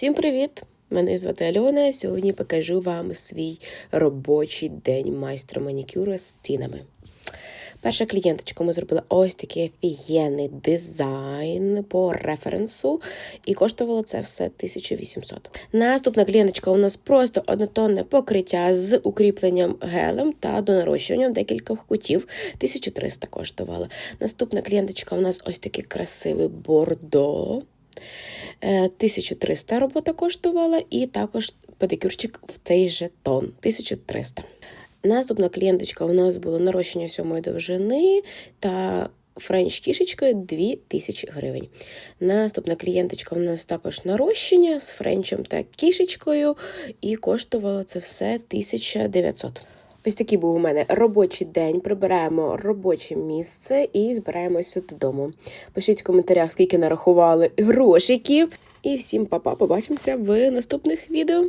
Всім привіт! Мене звати Альона. Сьогодні покажу вам свій робочий день майстра манікюру з цінами. Перша клієнточка ми зробила ось такий офігенний дизайн по референсу, і коштувало це все 1800. Наступна клієнточка у нас просто однотонне покриття з укріпленням гелем та донарощуванням декількох кутів. 1300 коштувала. Наступна клієнточка у нас ось такий красивий бордо. Е, 1300 робота коштувала, і також педикюрчик в цей же тон 1300. Наступна клієнточка у нас було нарощення сьомої довжини та френч кішечкою 2000 гривень. Наступна клієнточка у нас також нарощення з френчем та кішечкою, і коштувало це все 1900. Ось такий був у мене робочий день. Прибираємо робоче місце і збираємося додому. Пишіть в коментарях, скільки нарахували грошиків. І всім па-па, побачимося в наступних відео.